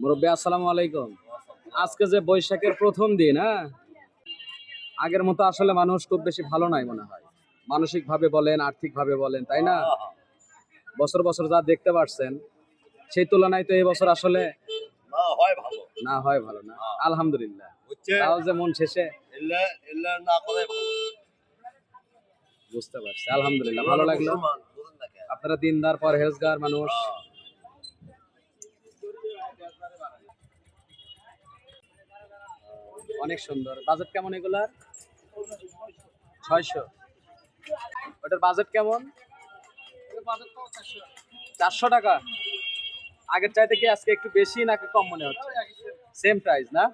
মুরব্বী আসসালামু আলাইকুম। আজকে যে বৈশাখের প্রথম দিন হ্যাঁ? আগের মতো আসলে মানুষ খুব বেশি ভালো নাই মনে হয়। মানসিক ভাবে বলেন আর্থিক ভাবে বলেন তাই না? বছর বছর যা দেখতে পারছেন সেই তুলনায় তো এই বছর আসলে না হয় ভালো। না হয় ভালো না। আলহামদুলিল্লাহ। তাও যে মন শেষে। বুঝতে পারছি। আলহামদুলিল্লাহ ভালো লাগল? আপনারা দিনদার পরহেজগার মানুষ। অনেক সুন্দর। বাজেট কেমন এগুলার? ছয়শো। ওটার বাজেট কেমন? চারশো টাকা। আগের চাইতে কি আজকে একটু বেশি নাকি কম মনে হচ্ছে? সেম প্রাইস না?